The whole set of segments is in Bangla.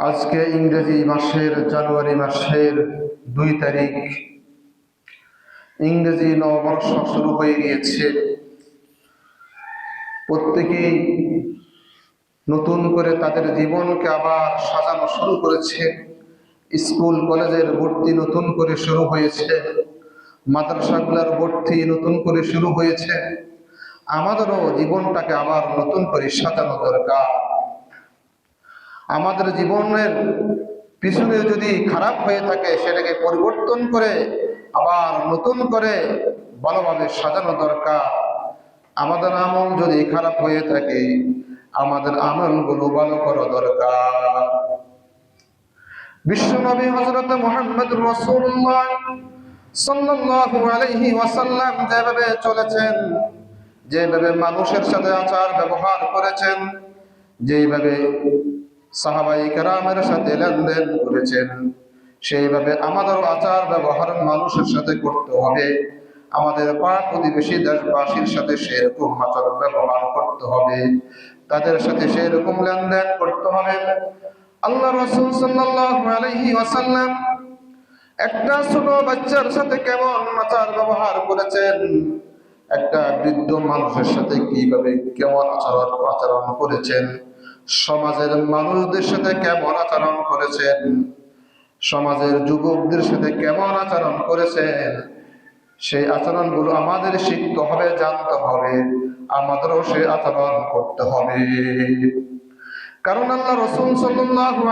আজকে ইংরেজি মাসের জানুয়ারি মাসের দুই তারিখ। ইংরেজি নববর্ষ শুরু হয়ে গিয়েছে। প্রত্যেকেই নতুন করে তাদের জীবনকে আবার সাজানো শুরু করেছে। স্কুল, কলেজের ভর্তি নতুন করে শুরু হয়েছে। মাদ্রাসাগুলোর ভর্তি নতুন করে শুরু হয়েছে। আমাদেরও জীবনটাকে আবার নতুন করে সাজানো দরকার। আমাদের জীবনের পিছনে যদি খারাপ হয়ে থাকে, সেটাকে পরিবর্তন করে, আবার নতুন করে ভালোভাবে সাজানো দরকার। আমাদের আমল যদি খারাপ হয়ে থাকে, আমাদের আমলগুলো ভালো করা দরকার। বিশ্বনবী হযরত মুহাম্মদ রাসূলুল্লাহ সাল্লাল্লাহু আলাইহি ওয়াসাল্লাম যেভাবে চলেছেন, যেভাবে মানুষের সাথে আচার ব্যবহার করেছেন, যেভাবে সাহাবাই সাথে লেনদেন করেছেন। সেইভাবে আমাদের আচার ব্যবহার মানুষের সাথে করতে হবে। আমাদের পাড়া প্রতিবেশী দেশবাসীর সাথে সেরকম আচার ব্যবহার করতে হবে। তাদের সাথে সেরকম লেনদেন করতে হবে। আল্লাহ রসুল আলাইহি ওয়াসাল্লাম একটা ছোট বাচ্চার সাথে কেমন আচার ব্যবহার করেছেন? একটা বৃদ্ধ মানুষের সাথে কীভাবে কেমন আচরণ আচরণ করেছেন? সমাজের মানুষদের সাথে কেমন আচরণ করেছেন? সমাজের যুবকদের সাথে কেমন আচরণ করেছেন? সেই আচরণগুলো আমাদের শিখতে হবে, জানতে হবে। আমাদেরও সেই আচরণ করতে হবে। কারণ আল্লাহ রসুল সাল্লাল্লাহু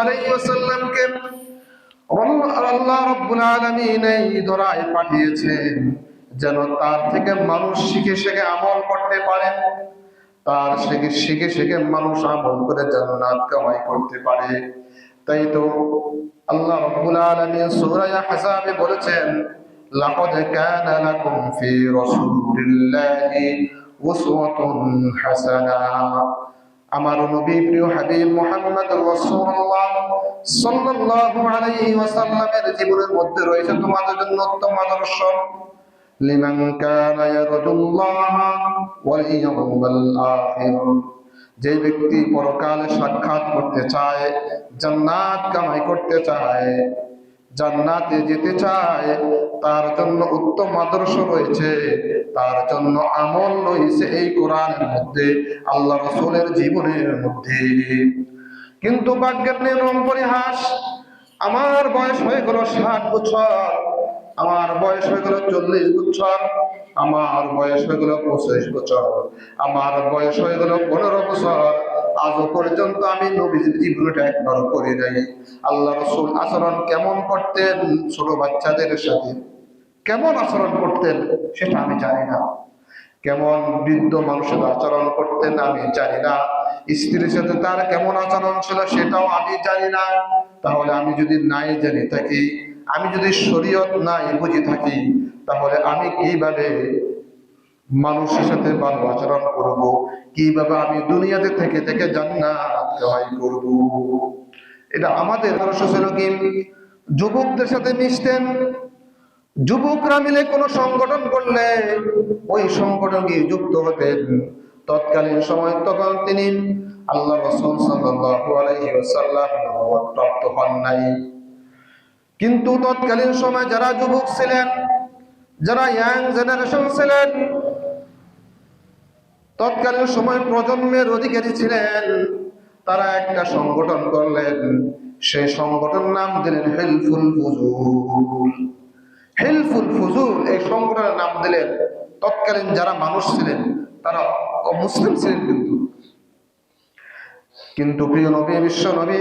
আল্লাহ রব্বুল আলামিন এই দরায় পাঠিয়েছেন, যেন তার থেকে মানুষ শিখে শিখে আমল করতে পারে তার শিখে শিখে শিখে মানুষ আমল করে জান্নাত কামাই করতে পারে। তাই তো আল্লাহ রব্বুল আলামিন সূরা আহজাবে বলেছেন, লাকাদ কানা লাকুম ফি রাসূলিল্লাহি উসওয়াতুন হাসানা। আমার নবী প্রিয় হাবিব মুহাম্মদ রাসূলুল্লাহ সাল্লাল্লাহু আলাইহি ওয়াসাল্লামের জীবনের মধ্যে রয়েছে তোমাদের জন্য উত্তম আদর্শ। লিমান কানা ইয়ারজুল্লাহ ওয়াল ইয়াউমাল আখির। যে ব্যক্তি পরকালে সাক্ষাৎ করতে চায়, জান্নাত কামাই করতে চায়, জান্নাতে যেতে চায়, তার জন্য উত্তম আদর্শ রয়েছে, তার জন্য আমল রয়েছে এই কোরআনের মধ্যে, আল্লাহ রসুলের জীবনের মধ্যে। কিন্তু ভাগ্যের নিয়ম পরিহাস, আমার বয়স হয়ে গেল ষাট বছর। আমার বয়স হয়ে গেল চল্লিশ বছর, আমার বয়স হয়ে গেল পঁচিশ বছর, আমার বয়স হয়ে গেল পনেরো বছর। আজও পর্যন্ত আমি নবীজির জীবনটা একবার করি নাই। আল্লাহ রসুল আচরণ কেমন করতেন ছোট বাচ্চাদের সাথে? কেমন আচরণ করতেন সেটা আমি জানি না। কেমন বৃদ্ধ মানুষের আচরণ করতেন আমি জানি না। স্ত্রীর সাথে তার কেমন আচরণ ছিল সেটাও আমি জানি না। তাহলে আমি যদি নাই জানি থাকি আমি যদি শরীয়ত নাই বুঝে থাকি, তাহলে আমি কীভাবে মানুষের সাথে ভালো আচরণ করব? কীভাবে আমি দুনিয়াতে থেকে থেকে জান্নাত কামাই করব? এটা আমাদের কি? যুবকদের সাথে মিশতেন। যুবকরা মিলে কোনো সংগঠন করলে ওই সংগঠনে যুক্ত হতেন। তৎকালীন সময় তখন তিনি আল্লাহ রসুল ওয়াসাল্লাম নবুয়ত প্রাপ্ত হন নাই। কিন্তু তৎকালীন সময় যারা যুবক ছিলেন, যারা ইয়াং জেনারেশন ছিলেন, তৎকালীন সময় প্রজন্মের অধিকারী ছিলেন, তারা একটা সংগঠন করলেন। সেই সংগঠন নাম দিলেন হেলফুল ফুজুল। হেলফুল ফুজুল, এই সংগঠনের নাম দিলেন তৎকালীন যারা মানুষ ছিলেন, তারা মুসলিম ছিলেন কিন্তু। কিন্তু প্রিয় নবী, বিশ্ব নবী,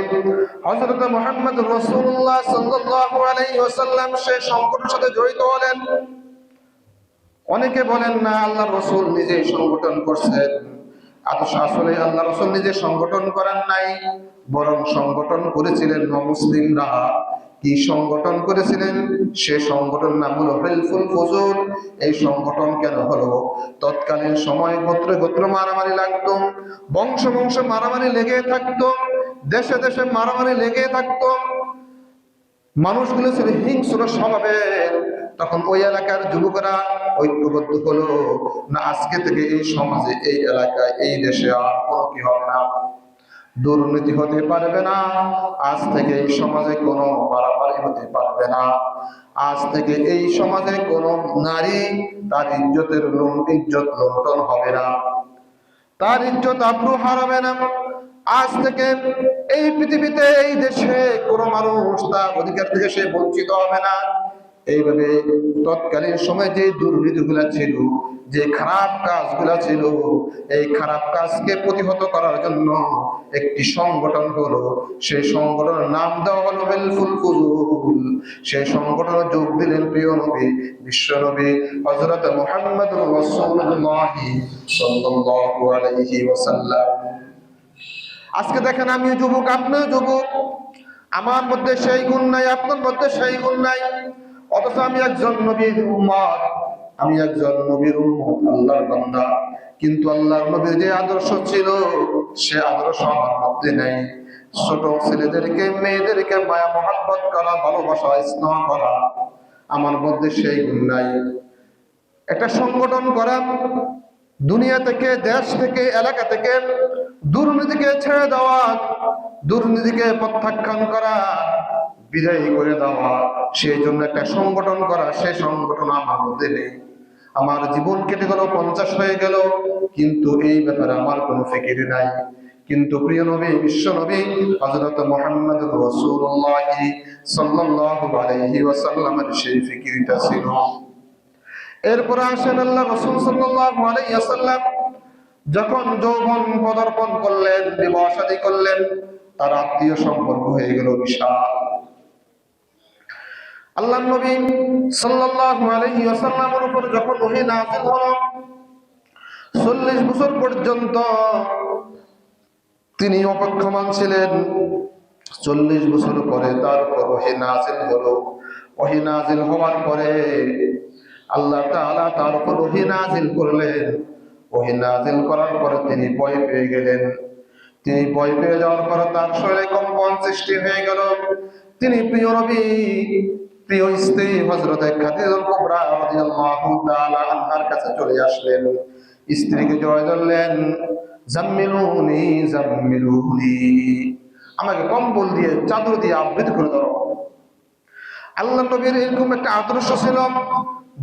হযরত মুহাম্মদ রাসূলুল্লাহ সাল্লাল্লাহু আলাইহি ওয়াসাল্লাম সেই সংগঠনের সাথে জড়িত হলেন। অনেকে বলেন, না আল্লাহ রসুল নিজেই সংগঠন করছেন আসলে আল্লাহ রসুল নিজে সংগঠন করেন নাই, বরং সংগঠন করেছিলেন মুসলিমরা কি সংগঠন করেছিলেন? সে সংগঠন নাম হলো হেলফুল ফজল। এই সংগঠন কেন হলো? তৎকালীন সময় গোত্র গোত্র মারামারি লাগতো, বংশ বংশ মারামারি লেগে থাকতো, দেশে দেশে মারামারি লেগে থাকতো। মানুষগুলো ছিল হিংস্র স্বভাবের। তখন ওই এলাকার যুবকরা ঐক্যবদ্ধ হলো, না, আজকে থেকে এই সমাজে, এই এলাকায়, এই দেশে আর কোনো কি হবে না। দুর্নীতি হতে পারবে না। আজ থেকে এই সমাজে কোনো বাড়াবাড়ি হতে পারবে না। আজ থেকে এই সমাজে কোনো নারী তার ইজ্জতের ইজ্জত লুণ্ঠন হবে না। তার ইজ্জত আব্রু হারাবে না। আজ থেকে এই পৃথিবীতে, এই দেশে কোনো মানুষ তার অধিকার থেকে সে বঞ্চিত হবে না। এইভাবে তৎকালীন সময় যে দুর্নীতিগুলা ছিল, যে খারাপ কাজগুলা ছিল, এই খারাপ কাজকে প্রতিহত করার জন্য একটি সংগঠন হলো, সেই সংগঠনের নাম দেওয়া হলো হেলফুল ফুজুল সেই সংগঠনে যোগ দিলেন প্রিয় নবী, বিশ্ব নবী আলাইহি ওয়াসাল্লাম। আজকে দেখেন আমিও যুবক, আপনিও যুবক। আমার মধ্যে সেই গুণ নাই, আপনার মধ্যে সেই গুণ নাই। অথচ আমি একজন নবীর উম্মত। আমি একজন নবীর আল্লাহর বান্দা। কিন্তু আল্লাহর নবীর যে আদর্শ ছিল, সে আদর্শ আমার মধ্যে নেই। ছোট ছেলেদেরকে, মেয়েদেরকে মায়া মহাব্বত করা, ভালোবাসা, স্নেহ করা, আমার মধ্যে সেই গুণ নাই। একটা সংগঠন করা, দুনিয়া থেকে, দেশ থেকে, এলাকা থেকে, দুর্নীতিকে ছেড়ে দেওয়া, দুর্নীতিকে প্রত্যাখ্যান করা, বিদায়ী করে দেওয়া, সেই জন্য একটা সংগঠন করা, সেই সংগঠন আমার মধ্যে নেই। আমার জীবন কেটে গেল, পঞ্চাশ হয়ে গেল, কিন্তু এই ব্যাপারে আমার কোনো ফিকির নাই। কিন্তু প্রিয় নবী, বিশ্ব নবী, হযরত মুহাম্মদ রাসূলুল্লাহ সাল্লাল্লাহু আলাইহি ওয়াসাল্লামের সেই ফিকিরটা ছিল। এরপরে আসেন আল্লাহ রসুল সাল্লাল্লাহু আলাইহি ওয়াসাল্লাম, যখন যৌবন পদার্পণ করলেন, বিবাহ করলেন, তার আত্মীয় সম্পর্ক হয়ে গেল বিশাল। আল্লাহ নবী সাল্লাল্লাহু আলাইহি উপর যখন ওহী হলো 40 বছর পর্যন্ত তিনি অপেক্ষমান ছিলেন। চল্লিশ বছর পরে তার উপর ওহী নাযিল হলো। ওহী নাযিল হওয়ার পরে আল্লাহ তাআলা তার উপর নাযিল করলেন। ওহী নাযিল করার পরে তিনি ভয় পেয়ে গেলেন। তিনি ভয় পেয়ে যাওয়ার পরে তার শরীরে কম্পন সৃষ্টি হয়ে গেল। তিনি প্রিয় নবী প্রিয় স্ত্রী কাছে চলে আসলেন। স্ত্রীকে ধরলেন, জাম্মিলুনি জাম্মিলুনি, আমাকে কম্বল দিয়ে, চাদর দিয়ে আবৃত করে ধরো। আল্লাহ নবীর এরকম একটা আদর্শ ছিল,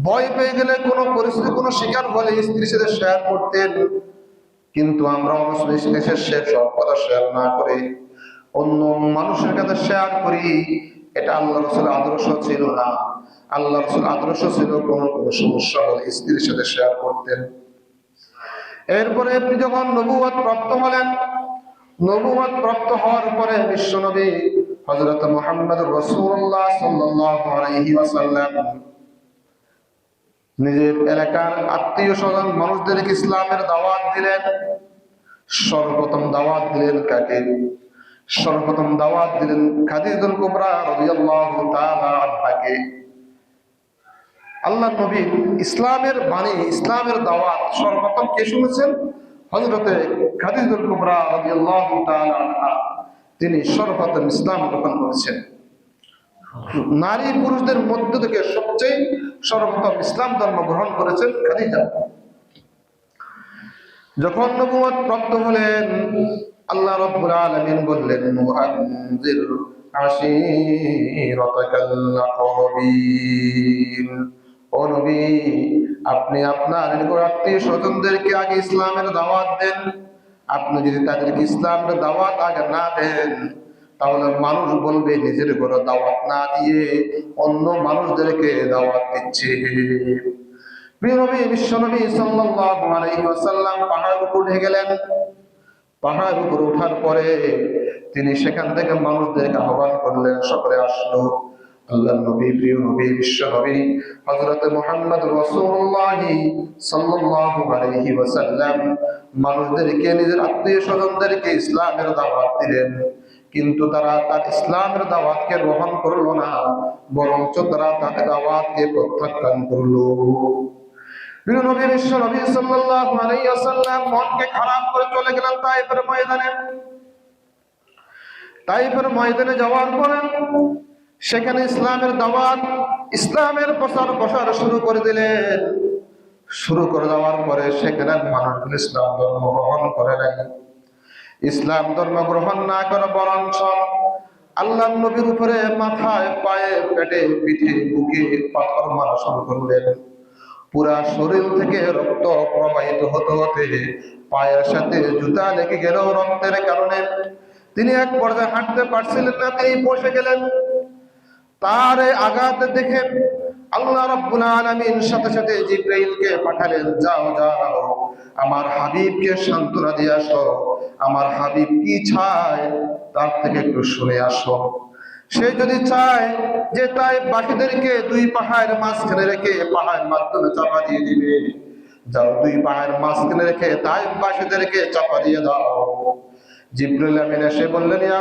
ভয় পেয়ে গেলে কোনো পরিস্থিতি, কোনো শিকার হলে স্ত্রীর সাথে শেয়ার করতেন। কিন্তু আমরা অবশ্য স্ত্রীর সব কথা শেয়ার না করে অন্য মানুষের কাছে শেয়ার করি। এটা আল্লাহ রসুলের আদর্শ ছিল না। আল্লাহ রসুল আদর্শ ছিল কোনো কোনো সমস্যা হলে স্ত্রীর সাথে শেয়ার করতেন। এরপরে আপনি যখন নবুয়াত প্রাপ্ত হলেন নবুয়াত প্রাপ্ত হওয়ার পরে বিশ্বনবী হযরত মুহাম্মদ রাসূলুল্লাহ সাল্লাল্লাহু আলাইহি ওয়াসাল্লাম নিজের এলাকার আত্মীয় স্বজন মানুষদেরকে ইসলামের দাওয়াত দিলেন। সর্বপ্রথম দাওয়াত দিলেন কাকে? সর্বপ্রথম দাওয়াত দিলেন কুবরা রাদিয়াল্লাহু তাআলা আনহাকে। আল্লাহ নবী ইসলামের বাণী, ইসলামের দাওয়াত সর্বপ্রথম কে শুনেছেন? হযরতে খাদিজাতুল তাআলা আনহা। তিনি সর্বপ্রথম ইসলাম গ্রহণ করেছেন। নারী পুরুষদের মধ্য থেকে সবচেয়ে সর্বপ্রথম ইসলাম ধর্ম গ্রহণ করেছেন খাদিজা। যখন নবুয়ত প্রাপ্ত হলেন আল্লাহ রাব্বুল আলামিন বললেন মুআনজির আশীরাতাকাল আকরাবিন ও নবী, আপনি আপনার আত্মীয় স্বজনদেরকে আগে ইসলামের দাওয়াত দেন। আপনি যদি তাদেরকে ইসলামের দাওয়াত আগে না দেন, তাহলে মানুষ বলবে, নিজের ঘরে দাওয়াত না দিয়ে অন্য মানুষদেরকে দাওয়াত দিচ্ছে। বিশ্বনবী সাল্লাল্লাহু আলাইহি ওয়াসাল্লাম উপর উঠে গেলেন। পাহাড়ের উপর ওঠার পরে তিনি সেখান থেকে মানুষদেরকে আহ্বান করলেন, সকলে আসলো। আল্লাহ মানুষদেরকে, নিজের আত্মীয় ইসলামের দাওয়াত দিলেন। কিন্তু তারা তার ইসলামের দাওয়াতকে গ্রহণ করল না, বরঞ্চ তারা তার দাওয়াতকে প্রত্যাখ্যান করল। মনকে খারাপ করে চলে ময়দানে। ময়দানে যাওয়ার সেখানে ইসলামের দাওয়াত, ইসলামের প্রচার প্রসার শুরু করে দিলেন। শুরু করে দেওয়ার পরে সেখানে মানুষগুলো ইসলাম ধর্ম গ্রহণ করে নাই। ইসলাম ধর্ম গ্রহণ না করে বরঞ্চ আল্লাহ নবীর উপরে মাথায় পায়ে পেটে, পিঠে, বুকে পাথর মারা শুরু করলেন পুরা শরীর থেকে রক্ত প্রবাহিত হতে হতে পায়ের সাথে জুতা লেগে গেল রক্তের কারণে। তিনি এক পর্যায়ে হাঁটতে পারছিলেন না, তিনি বসে গেলেন। তার আঘাত দেখে আল্লাহ রাব্বুল আলামিন সাথে সাথে জিব্রাইলকে পাঠালেন, যাও যাও আমার হাবিবকে সান্ত্বনা দিয়ে আসো, আমার হাবিব কি চায় তার থেকে একটু শুনে আসো। সে যদি চায় যে তাই বাকিদেরকে দুই পাহাড়ের মাঝখানে রেখে পাহাড়ের মাধ্যমে চাপা দিয়ে দিবে। যাও দুই পাহাড়ের মাঝখানে রেখে তাই বাকিদেরকে চাপা দিয়ে দাও। জিব্রাইল আমিন এসে বললেন, ইয়া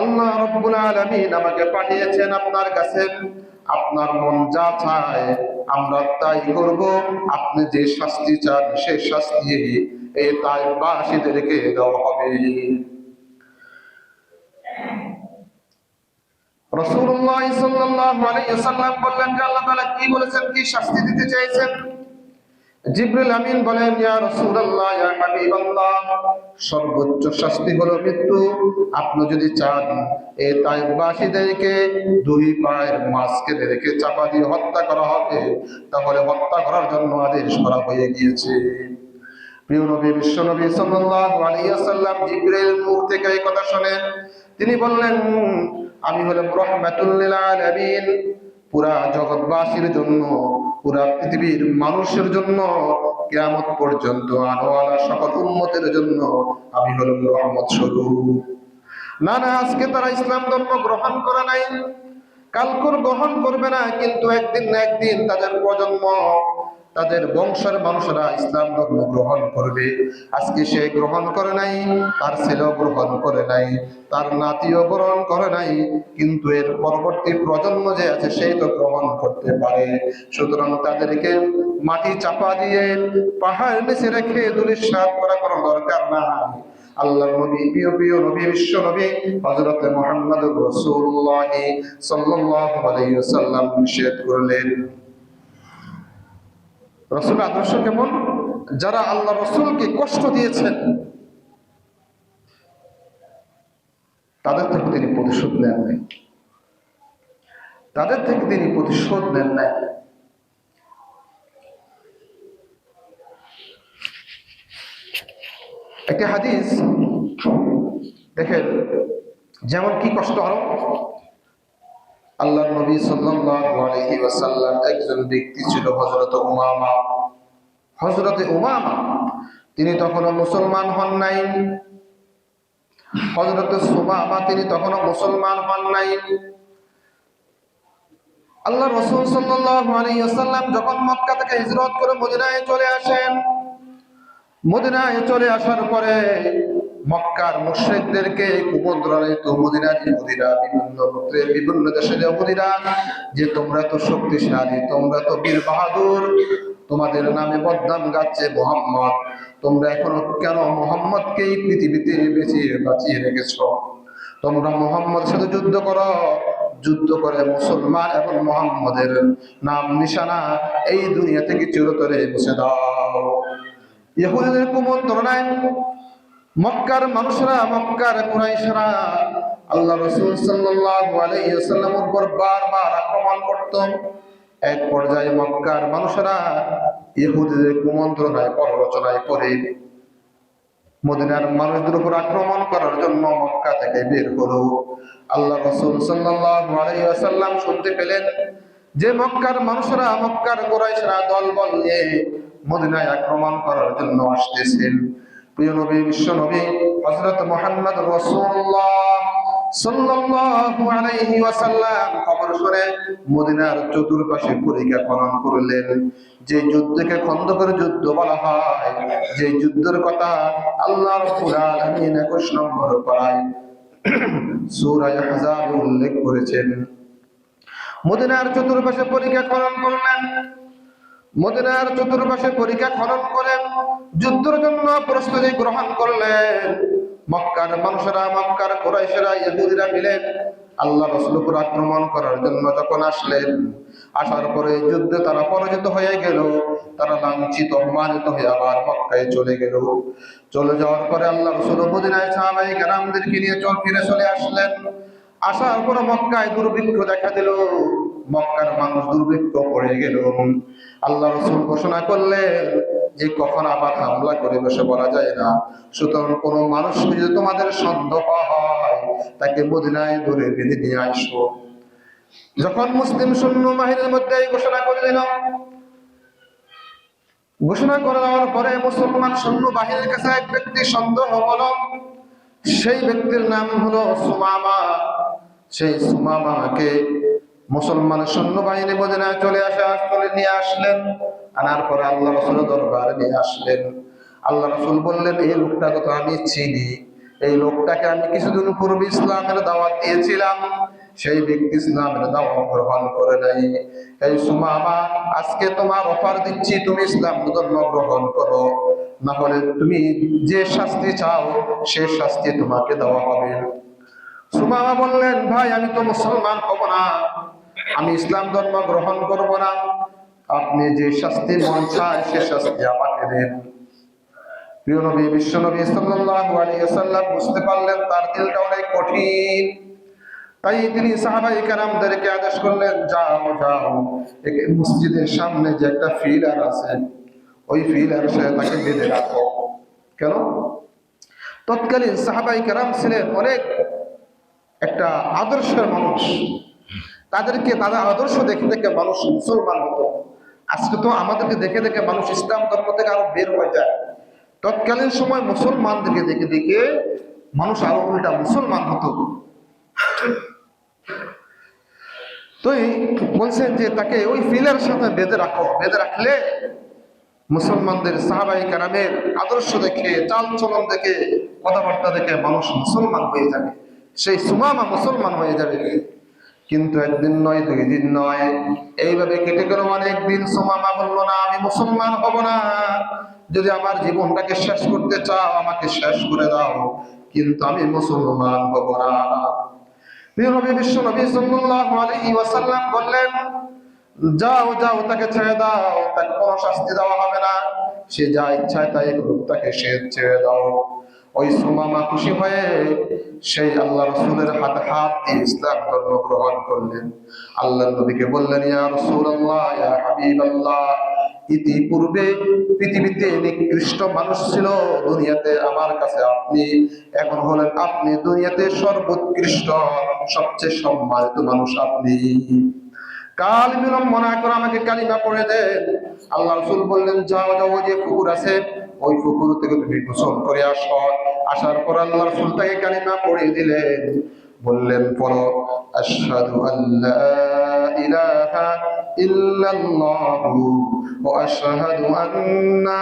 আল্লাহ রাব্বুল আলামিন আমাকে পাঠিয়েছেন আপনার কাছে। আপনার মন যা চায় আমরা তাই করব। আপনি যে শাস্তি চান সে শাস্তি এই তাই বাসীদেরকে দেওয়া হবে। ওয়াসাল্লাম বললেন যে আল্লাহ কি বলেছেন শাস্তি দিতে আমিন বলেন সর্বোচ্চ শাস্তি হলো মৃত্যু। আপনি যদি চান এই তাইবাসীদেরকে দুই পায়ের মাঝখানে রেখে চাপা দিয়ে হত্যা করা হবে, তাহলে হত্যা করার জন্য আদেশ করা হয়ে গিয়েছে। মুখ থেকে এই কথা তিনি বললেন আমি হলাম রহমাতুল লিল আলামিন পুরা জগৎবাসীর জন্য, পুরা পৃথিবীর মানুষের জন্য, কিয়ামত পর্যন্ত আনোয়ালা সকল উম্মতের জন্য আমি হলাম রহমত স্বরূপ। না না, আজকে তারা ইসলাম ধর্ম গ্রহণ করে নাই। কালকুর গ্রহণ করবে না, কিন্তু একদিন না একদিন তাদের প্রজন্ম তাদের বংশের মানুষরা ইসলাম ধর্ম গ্রহণ করবে। আজকে সে গ্রহণ করে নাই, তার ছেলেও গ্রহণ করে নাই, তার নাতিও গ্রহণ করে নাই, কিন্তু এর পরবর্তী প্রজন্ম যে আছে, সেই তো গ্রহণ করতে পারে। সুতরাং তাদেরকে মাটি চাপা দিয়ে পাহাড় নিচে রেখে দুলিশ্বাস করা কোনো দরকার নাই। আল্লাহ নবী, প্রিয় প্রিয় নবী, বিশ্ব নবী, হযরত মুহাম্মদ রাসূলুল্লাহ নিষেধ করলেন। রসুল আদর্শ কেমন? যারা আল্লাহ রসুলকে কষ্ট দিয়েছেন, তাদের থেকে তিনি প্রতিশোধ নেন নাই। তাদের থেকে তিনি প্রতিশোধ নেন নাই। একটি হাদিস দেখেন, যেমন কি কষ্ট আরও আল্লাহ নবী সাল্লাল্লাহু আলাইহি ওয়াসাল্লাম একজন ব্যক্তি ছিল হযরত উমামা। হযরত উমামা, তিনি তখনও মুসলমান হন নাই। হযরত সুমামা তিনি তখনও মুসলমান হন নাই। আল্লাহ রাসূল সাল্লাল্লাহু আলাইহি ওয়াসাল্লাম যখন মক্কা থেকে হিজরত করে মদিনায় চলে আসেন, মদিনায় চলে আসার পরে মক্কার মুশ্রিকদেরকে কুমন্ত্রণিত মদিনার ইহুদিরা বিভিন্ন গোত্রের বিভিন্ন দেশের ইহুদিরা যে তোমরা তো শক্তিশালী, তোমরা তো বীর বাহাদুর, তোমাদের নামে বদনাম গাচ্ছে মোহাম্মদ, তোমরা এখনও কেন মোহাম্মদকে এই পৃথিবীতে বেঁচিয়ে বাঁচিয়ে রেখেছ? তোমরা মোহাম্মদের সাথে যুদ্ধ করো, যুদ্ধ করে মুসলমান এবং মোহাম্মদের নাম নিশানা এই দুনিয়া থেকে চিরতরে মুছে দাও। ইহুদিদের কুমন্ত্রণায় মক্কার মানুষরা, মক্কার কুরাইশরা আল্লাহ রসুল ওয়াসাল্লামের উপর বারবার আক্রমণ করত। এক পর্যায়ে মক্কার মানুষরা ইহুদিদের কুমন্ত্রণায় পররচনায় করে মদিনার মানুষদের উপর আক্রমণ করার জন্য মক্কা থেকে বের হলো। আল্লাহ রসুল ওয়াসাল্লাম শুনতে পেলেন যে মক্কার মানুষরা, মক্কার কুরাইশরা দলবল নিয়ে মদিনায় আক্রমণ করার জন্য আসতেছেন। চতুর্পাশে যে যুদ্ধকে খন্দ করে যুদ্ধ বলা হয়, যে যুদ্ধের কথা আল্লাহ রাব্বুল আলামিন 21 নম্বর উল্লেখ করেছেন। মদিনার চতুর্পাশে পরীক্ষা খনন করলেন। মদিনার চতুর্পাশে পরীক্ষা খনন করেন। যুদ্ধের জন্য প্রস্তুতি গ্রহণ করলেন। মক্কার মানুষেরা, মক্কার কোরাইশেরা, ইহুদিরা মিলে আল্লাহ রসুল উপর আক্রমণ করার জন্য যখন আসলেন, আসার পরে যুদ্ধে তারা পরাজিত হয়ে গেল। তারা লাঞ্ছিত, অপমানিত হয়ে আবার মক্কায় চলে গেল। চলে যাওয়ার পরে আল্লাহ রসুল মদিনায় সাহাবাই গ্রামদেরকে নিয়ে চল ফিরে চলে আসলেন। আসার পরে মক্কায় দুর্ভিক্ষ দেখা দিল। মক্কার মানুষ দুর্ভিক্ষ পড়ে গেল। আল্লাহ রসুল ঘোষণা করলেন যে কখন আবার হামলা করে বসে বলা যায় না। সুতরাং কোনো মানুষ যদি তোমাদের সন্দেহ হয়, তাকে মদিনায় ধরে বেঁধে নিয়ে আসো। যখন মুসলিম সৈন্য বাহিনীর মধ্যে ঘোষণা করে দিল, ঘোষণা করে দেওয়ার পরে মুসলমান সৈন্য বাহিনীর কাছে এক ব্যক্তি সন্দেহ হলো। সেই ব্যক্তির নাম হলো সুমামা। সেই সুমামাকে মুসলমান সৈন্যবাহিনী মদিনায় চলে আসে চলে নিয়ে আসলেন। আনার পরে আল্লাহ রসুল দরবারে নিয়ে আসলেন। আল্লাহ রসুল বললেন, এই লোকটাকে তো আমি চিনি। এই লোকটাকে আমি কিছুদিন পূর্বে ইসলামের দাওয়াত দিয়েছিলাম। সেই ব্যক্তি ইসলামের দাওয়াত গ্রহণ করে নাই। এই সুমামা আজকে তোমার অফার দিচ্ছি, তুমি ইসলাম ধর্ম গ্রহণ করো। না হলে তুমি যে শাস্তি চাও, সে শাস্তি তোমাকে দেওয়া হবে। সুমামা বললেন, ভাই, আমি তো মুসলমান হব না। আমি ইসলাম ধর্ম গ্রহণ করব না। আপনি যে শাস্তি মন চায় সে শাস্তি আমাকে দেন। প্রিয় নবী, বিশ্ব নবী সাল্লাল্লাহু বুঝতে পারলেন, তার দিলটা অনেক কঠিন। তাই তিনি সাহাবাই কারামদেরকে আদেশ করলেন, যাও যাও মসজিদের সামনে যে একটা ফিলার আছে, ওই ফিলার সে তাকে বেঁধে রাখো। কেন? তৎকালীন সাহাবাই কারাম ছিলেন অনেক একটা আদর্শের মানুষ। তাদেরকে, তাদের আদর্শ দেখে দেখে মানুষ মুসলমান হতো। আজকে তো আমাদেরকে দেখে দেখে মানুষ ইসলাম ধর্ম থেকে আরও বের হয়ে যায়। তৎকালীন সময় মুসলমানদেরকে দেখে দেখে মানুষ আরও উল্টা মুসলমান হতো। তো বলছেন যে তাকে ওই ফিলের সাথে বেঁধে রাখো। বেঁধে রাখলে মুসলমানদের সাহাবাই কারামের আদর্শ দেখে, চাল চলন দেখে, কথাবার্তা দেখে মানুষ মুসলমান হয়ে যাবে। সেই সুমামা মুসলমান হয়ে যাবে। কিন্তু একদিন নয়, দুই দিন নয়, এইভাবে কেটে গেল অনেক দিন। সুমামা বলল, না, আমি মুসলমান হব না। যদি আমার জীবনটাকে শেষ করতে চাও, আমাকে শেষ করে দাও। কিন্তু আমি মুসলমান হব না। ওয়াসাল্লাম বললেন তাকে ছেড়ে দাও। তাকে কোনো শাস্তি দেওয়া হবে না। সে যা ইচ্ছায় তাই করুক, তাকে সে ছেড়ে দাও। ওই সুমামা খুশি হয়ে সেই আল্লাহ রসুলের হাতে হাত দিয়ে ইসলাম ধর্ম গ্রহণ করলেন। আল্লাহ নবীকে বললেন, ইয়া রাসূলুল্লাহ, ইয়া হাবিবাল্লাহ। ইতিপূর্বে পৃথিবীতে নিকৃষ্ট মানুষ ছিল, দুনিয়াতে আমার কাছে আপনি, এখন হলেন আপনি দুনিয়াতে সর্বোৎকৃষ্ট, সবচেয়ে সম্মানিত মানুষ আপনি। কাল বিলম্ব না করে আমাকে কালিমা পড়ে দেন। আল্লাহ রসুল বললেন, যাও যাও যে পুকুর আছে, ওই পুকুর থেকে তুমি গোসল করে আসো। আসার পর আল্লাহ রসুল তাকে কালিমা পড়ে দিলেন। বললেন, পড়ো, আশহাদু আল্লা ইলাহা ইল্লাল্লাহু ওয়া আশহাদু আন্না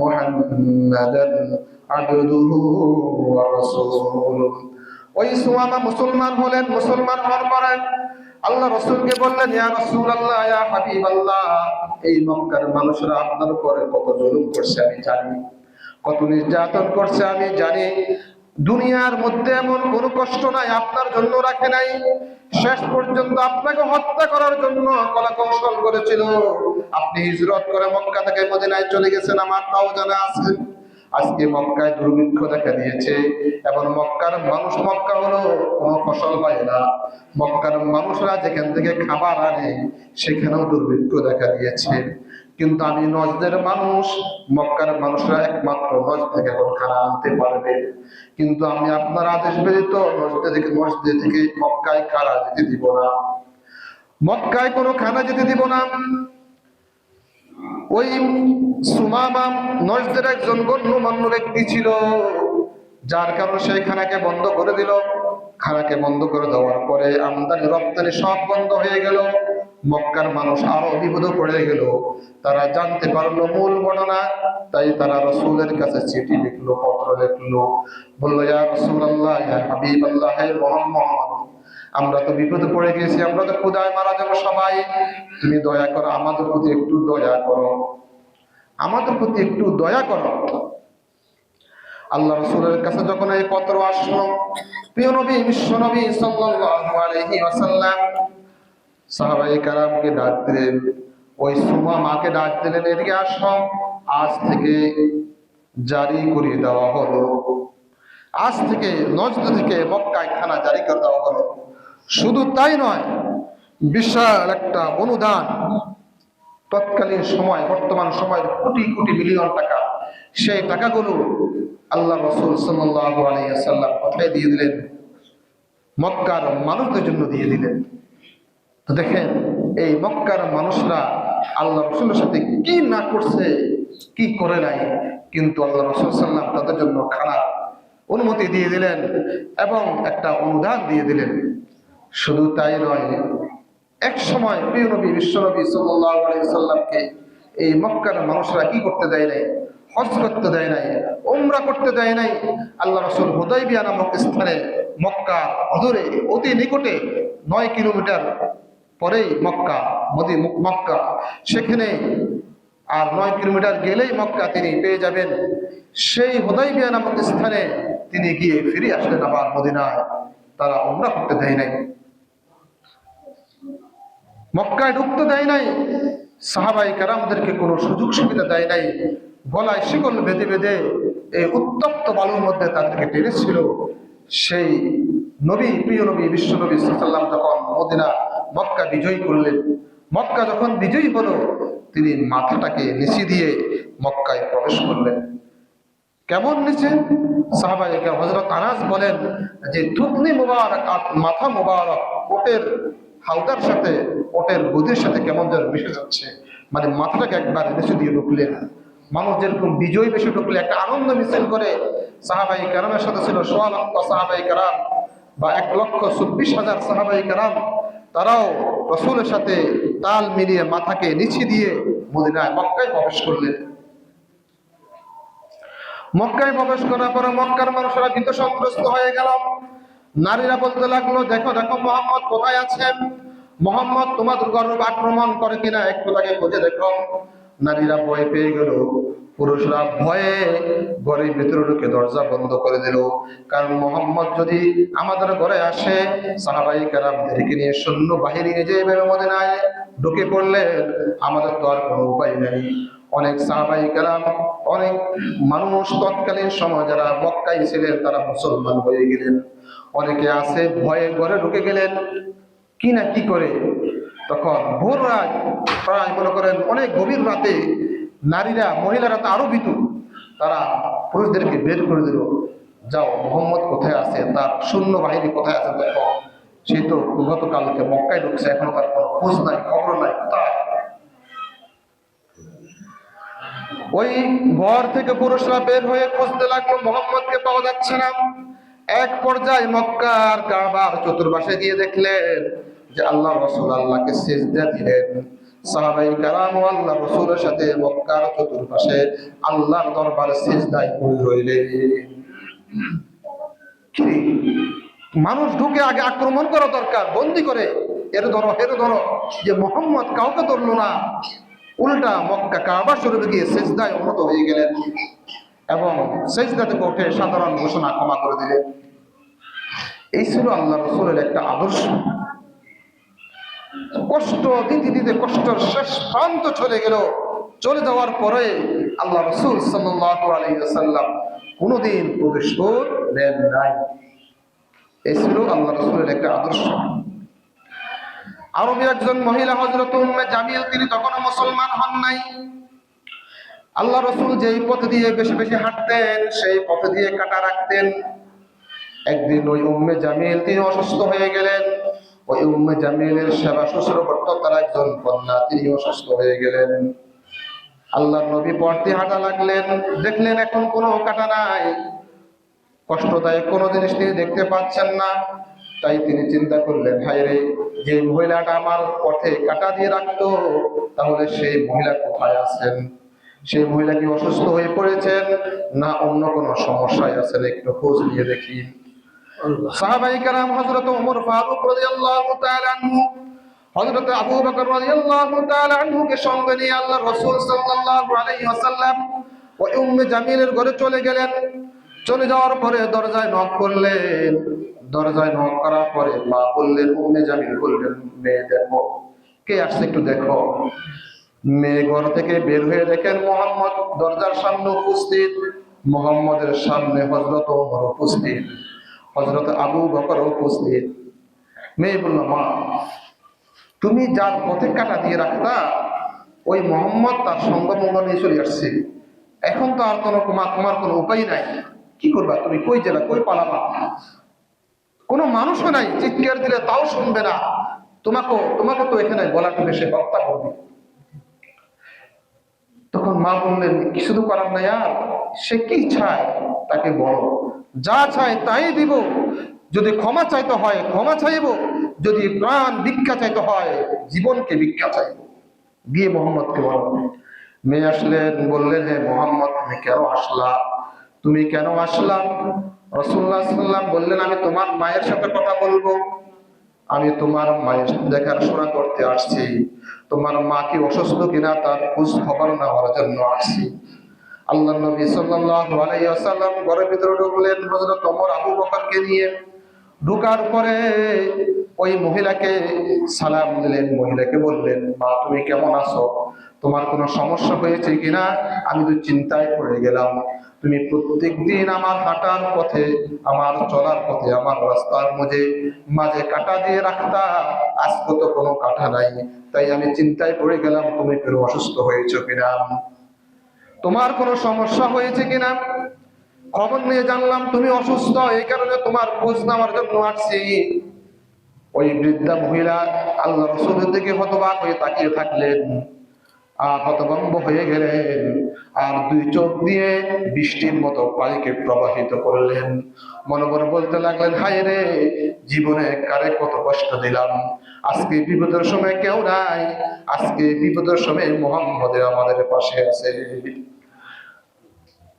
মুহাম্মাদান আবদুহু ওয়া রাসূলুহু। ওই সুয়ামা মুসলমান হলেন, মুসলমান হওয়ার পরে আল্লাহ রসুলকে বললেন রসুল আল্লাহ ইয়া এই মক্কার মানুষরা আপনার উপরে কত জুলুম করছে আমি জানি। কত নির্যাতন করছে আমি জানি। দুনিয়ার মধ্যে এমন কোনো কষ্ট নাই, আপনার জন্য রাখে নাই। শেষ পর্যন্ত আপনাকে হত্যা করার জন্য কলা কৌশল করেছিল। আপনি হিজরত করে মক্কা থেকে মদিনায় চলে গেছেন, আমার তাও জানা আছে। আজকে মক্কায় দুর্ভিক্ষ দেখা দিয়েছে এবং মক্কার মানুষ, মক্কা হলো কোনো ফসল পায় না। মক্কার মানুষরা যেখান থেকে খাবার আনে, সেখানেও দুর্ভিক্ষ দেখা দিয়েছে। কিন্তু আমি নজদের মানুষ, মক্কার মানুষরা একমাত্র নজ থেকে এখন খানা আনতে পারবে। কিন্তু আমি আপনার আদেশ ব্যতীত নজদে থেকে মসজিদে থেকে মক্কায় খানা যেতে দিব না। মক্কায় কোনো খানা যেতে দিব না। ওই সুমামা নজদের একজন গণ্যমান্য ব্যক্তি ছিল, যার কারণে সেই খানাকে বন্ধ করে দিল। খানাকে বন্ধ করে দেওয়ার পরে আমদানি রপ্তানি সব বন্ধ হয়ে গেল। মক্কার মানুষ আরও বিপদে পড়ে গেল। তারা জানতে পারল মূল ঘটনা, তাই তারা রসুলের কাছে চিঠি লিখলো, পত্র লিখলো। বলল, ইয়া রসুল আল্লাহ হাবিব আল্লাহ মোহাম্মদ আমরা তো বিপদে পড়ে গেছি আমরা তো ক্ষুদায় মারা যাব সবাই। তুমি দয়া করো, আমাদের প্রতি একটু দয়া করো। আমাদের প্রতি একটু দয়া করো। আল্লাহ রসুলের কাছে যখন এই পত্র আসলো, প্রিয় নবী, বিশ্ব নবী ওয়াসাল্লাম সাহাবাই কারামকে ডাক দিলেন। ওই সুমা মাকে ডাক দিলেন, এদিকে আসো। আজ থেকে জারি করিয়ে দেওয়া হলো। আজ থেকে নজদ থেকে মক্কায় খানা জারি করে দেওয়া হলো। শুধু তাই নয়, বিশাল একটা অনুদান, তৎকালীন সময়, বর্তমান সময়ের কোটি কোটি মিলিয়ন টাকা, সেই টাকাগুলো আল্লাহ রসুল আলাইসাল্লাম কোথায় দিয়ে দিলেন? মক্কার মানুষদের জন্য দিয়ে দিলেন। তো দেখেন, এই মক্কার মানুষরা আল্লাহ রসুলের সাথে কি না করছে, কি করে নাই, কিন্তু আল্লাহ রসুল সাল্লাম তাদের জন্য খারাপ অনুমতি দিয়ে দিলেন এবং একটা অনুদান দিয়ে দিলেন। শুধু তাই নয়, এক সময় প্রিয় নবী বিশ্বনবী সাল্লামকে এই মক্কার মানুষরা কি করতে দেয় নাই? হজ করতে দেয় নাই ওমরা করতে দেয় নাই। আল্লাহ রসুল হুদাইবিয়া নামক স্থানে মক্কা অদূরে, অতি নিকটে নয় কিলোমিটার পরেই মক্কা, মদি, মক্কা। সেখানে আর নয় কিলোমিটার গেলেই মক্কা তিনি পেয়ে যাবেন। সেই হুদাইবিয়া নামক স্থানে তিনি গিয়ে ফিরে আসলেন আবার মদিনায়। তারা ওমরা করতে দেয় নাই। মক্কায় ঢুকতে দেয় নাই। সাহাবাই কারামদেরকে কোনো সুযোগ সুবিধা দেয় নাই। গলায় শিকল বেঁধে বেঁধে এই উত্তপ্ত বালুর মধ্যে তাদেরকে টেনেছিল। সেই নবী, প্রিয় নবী, বিশ্ব নবী সাল্লাম যখন মদিনা, মক্কা বিজয়ী করলেন, মক্কা যখন বিজয়ী হল, তিনি মাথাটাকে নিচে দিয়ে মক্কায় প্রবেশ করলেন। কেমন নিচে? সাহাবাই হজরত আনাস বলেন যে থুতনি মোবারক আর মাথা মোবারক ওটের হাউদার সাথে, ওটের গদির সাথে কেমন যেন মিশে যাচ্ছে। মানে মাথাটাকে একবার নিচে দিয়ে ঢুকলেন। মানুষ যেরকম বিজয়ী বেশি ঢুকলে, একটা আনন্দ মিছিল করে সাহাবাই কারামের সাথে ছিল সোয়া সাহাবাই কারাম বা এক লক্ষ চব্বিশ হাজার সাহাবাই কারাম। তারাও রসুলের সাথে তাল মিলিয়ে মাথাকে নিচে দিয়ে মদিনায়, মক্কায় প্রবেশ করলেন। মক্কায় প্রবেশ করার পরে মক্কার মানুষেরা ভীত সন্ত্রস্ত হয়ে গেল। নারীরা বলতে লাগল, দেখো দেখো, মোহাম্মদ কোথায় আছেন? মোহাম্মদ তোমাদের গর্ব আক্রমণ করে কিনা একটু তাকে খুঁজে দেখো। নারীরা ভয় পেয়ে গেল। পুরুষরা ভয়ে ঘরের ভিতরে ঢুকে দরজা বন্ধ করে দিল। কারণ মোহাম্মদ যদি আমাদের ঘরে আসে, সাহাবাই কারামদেরকে নিয়ে সৈন্য বাহিনী নিজে এভাবে মদিনায় ঢুকে পড়লেন। আমাদের তো আর কোনো উপায় নেই। অনেক সাহাবাই কালাম অনেক মানুষ তৎকালীন সময় যারা মক্কাই ছিলেন, তারা মুসলমান হয়ে গেলেন। অনেকে আছে, ভয়ে ঘরে ঢুকে গেলেন। কি না কি করে? তখন ভোর রাত প্রায় মনে করেন অনেক গভীর রাতে নারীরা, মহিলারা তো আরও ভীতু। তারা পুরুষদেরকে বের করে দিল, যাও, মোহাম্মদ কোথায় আছে? তার শূন্য বাহিনী কোথায় আছে দেখো। সে তো গতকালকে মক্কায় ঢুকছে, এখনও তার কোনো খোঁজ নাই খবর নাই, কোথায়? ওই ঘর থেকে পুরুষরা বের হয়ে খুঁজতে লাগল, মোহাম্মদকে পাওয়া যাচ্ছে না। এক পর্যায়ে মক্কার কারবার চতুর্পাশে গিয়ে দেখলেন যে আল্লাহ রসুল আল্লাহকে সেজদা দিলেন। সাহাবাই কালাম ও আল্লাহ রসুলের সাথে মক্কার চতুর্পাশে আল্লাহর দরবারে সেজদায় পড়ে রইলেন। মানুষ ঢুকে আগে আক্রমণ করা দরকার, বন্দি করে। এর ধরো এর ধরো, যে মোহাম্মদ কাউকে ধরলো না। উল্টা মক্কা কাবা শরীফে গিয়ে সেজদায় উন্নত হয়ে গেলেন এবং সেজদা থেকে উঠে সাধারণ ঘোষণা ক্ষমা করে দিলেন। এই ছিল আল্লাহ রসুলের একটা আদর্শ। কষ্ট দিতে দিতে কষ্টের শেষ প্রান্ত চলে গেল। চলে যাওয়ার পরে আল্লাহ রসুল সাল্লাম কোনোদিন প্রতিশোধ নেন নাই। এই ছিল আল্লাহ রসুলের একটা আদর্শ। আরবি একজন মহিলা হজরত উম্মে জামিল, তিনি তখনও মুসলমান হন নাই। আল্লাহ রসুল যেই পথ দিয়ে বেশি বেশি হাঁটতেন, সেই পথ দিয়ে কাটা রাখতেন। একদিন ওই উম্মে জামিল, তিনি অসুস্থ হয়ে গেলেন। ওই উম্মে জামিলের সেবা শুশ্রূষা করত তার একজন কন্যা, তিনি অসুস্থ হয়ে গেলেন। আল্লাহ নবী পড়তে হাঁটা লাগলেন, দেখলেন এখন কোনো কাটা নাই। কষ্টদায়ক কোনো জিনিস তিনি দেখতে পাচ্ছেন না। তাই তিনি চিন্তা করলেন হায় রে যে মহিলাটা আমার পথে কাটা দিয়ে রাখতো তাহলে সেই মহিলা কোথায় আছেন? সেই মহিলা কি অসুস্থ হয়ে পড়েছেন? না অন্য কোনো সমস্যায় আছেন? একটু খোঁজ নিয়ে দেখি। সাহাবাই কারাম হযরত ওমর ফারুক রাদিয়াল্লাহু তাআলা আনহু হযরত আবু বকর রাদিয়াল্লাহু তাআলা আনহুকে সঙ্গে নিয়ে আল্লাহ রাসূল সাল্লাল্লাহু আলাইহি ওয়াসাল্লাম ওই উম্মে জামিলের ঘরে চলে গেলেন। চলে যাওয়ার পরে দরজায় নক করলেন। দরজায় নক করার পরে মা বললেন, উম্মে জামিল বললেন মেয়ে দেখো কে আসছে একটু দেখো? মেয়ে ঘর থেকে বের হয়ে দেখেন মোহাম্মদ দরজার সামনে উপস্থিত। মোহাম্মদের সামনে হজরত ওমর উপস্থিত হজরত আবু বকর উপস্থিত। মেয়ে বলল, মা, তুমি যার পথে কাটা দিয়ে রাখতা, ওই মোহাম্মদ তার সঙ্গমঙ্গ নিয়ে চলে আসছে। এখন তো আর কোনো তোমার কোনো উপায় নাই। কি করবা তুমি? কই জেলা কই পালাবা? কোনো মানুষও নাই, চিৎকার দিলে তাও শুনবে না। তোমাকে তোমাকে তো এখানে গলা টিপে সে হত্যা করবে। তখন মা বললেন কিছু তো করার নাই আর? সে কি চায় তাকে বলো। যা চায় তাই দিব। যদি ক্ষমা চাইতে হয়, ক্ষমা চাইব। যদি প্রাণ ভিক্ষা চাইতে হয়, জীবনকে ভিক্ষা চাইব। গিয়ে মোহাম্মদকে বলো, মেয়ে আসলেন। বললেন হে মোহাম্মদ, তুমি কেন আসলা? তুমি কেন আসলাম রসুল্লাহ সাল্লাম বললেন, আমি তোমার মায়ের সাথে কথা বলব। আমি তোমার মায়ের সাথে দেখার শোনা করতে আসছি। তোমার মা কি অসুস্থ কিনা তার খোঁজ খবর নেওয়ার জন্য আসছি। আল্লাহ নবী সাল্লাল্লাহু আলাইহি ওয়াসাল্লাম ঘরের ভিতরে ঢুকলেন, হযরত ওমর আবু বকরকে নিয়ে। ঢুকার পরে ওই মহিলাকে সালাম দিলেন, মহিলাকে বললেন, মা, তুমি কেমন আছো? তোমার কোনো সমস্যা হয়েছে কিনা? আমি তো চিন্তায় পড়ে গেলাম। তুমি প্রত্যেক দিন আমার হাঁটার পথে, আমার চলার পথে, আমার রাস্তার মধ্যে মাঝে কাটা দিয়ে রাখতা। আজকে তো কোনো কাটা নাই। তাই আমি চিন্তায় পড়ে গেলাম, তুমি কোনো অসুস্থ হয়েছো কিনা? তোমার কোনো সমস্যা হয়েছে কিনা? খবর নিয়ে জানলাম, তুমি অসুস্থ। এই কারণে তোমার খোঁজ নেওয়ার জন্য আসছি। ওই বৃদ্ধা মহিলা আল্লাহ রসুলের দিকে হতবাক হয়ে তাকিয়ে থাকলেন। হতভম্ব হয়ে গেলেন। আর দুই চোখ দিয়ে বৃষ্টির মতো পানিকে প্রবাহিত করলেন। মনে মনে বলতে লাগলেন, হায় রে, জীবনে কারে কত কষ্ট দিলাম। আজকে বিপদের সময় কেউ নাই, আজকে বিপদের সময় মোহাম্মদের আমাদের পাশে আছে।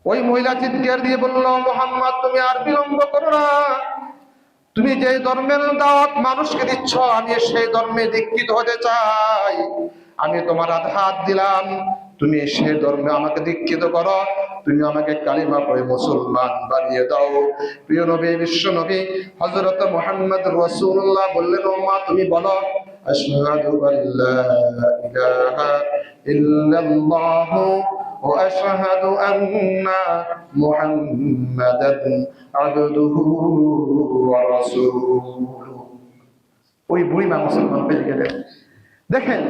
ওই মহিলা চিৎকার দিয়ে বলল, মোহাম্মদ, তুমি আর বিলম্ব করো না। তুমি যে ধর্মের দাওয়াত মানুষকে দিচ্ছ, আমি সেই ধর্মে দীক্ষিত হতে চাই। আমি তোমার হাতে হাত দিলাম তুমি সে ধর্মে আমাকে দীক্ষিত করো তুমি আমাকে কালিমা পড়ে মুসলমান বানিয়ে দাও প্রিয় নবী বিশ্ব নবী হজরত মোহাম্মদ রসুল্লাহ বললেন ও মা তুমি বলো আশহাদু আল্লা ইলাহা ইল্লাল্লাহু وأشهد أن محمدا عبده ورسوله ওই বুড়িমা মুসলমান পেয়ে গেলেন দেখেন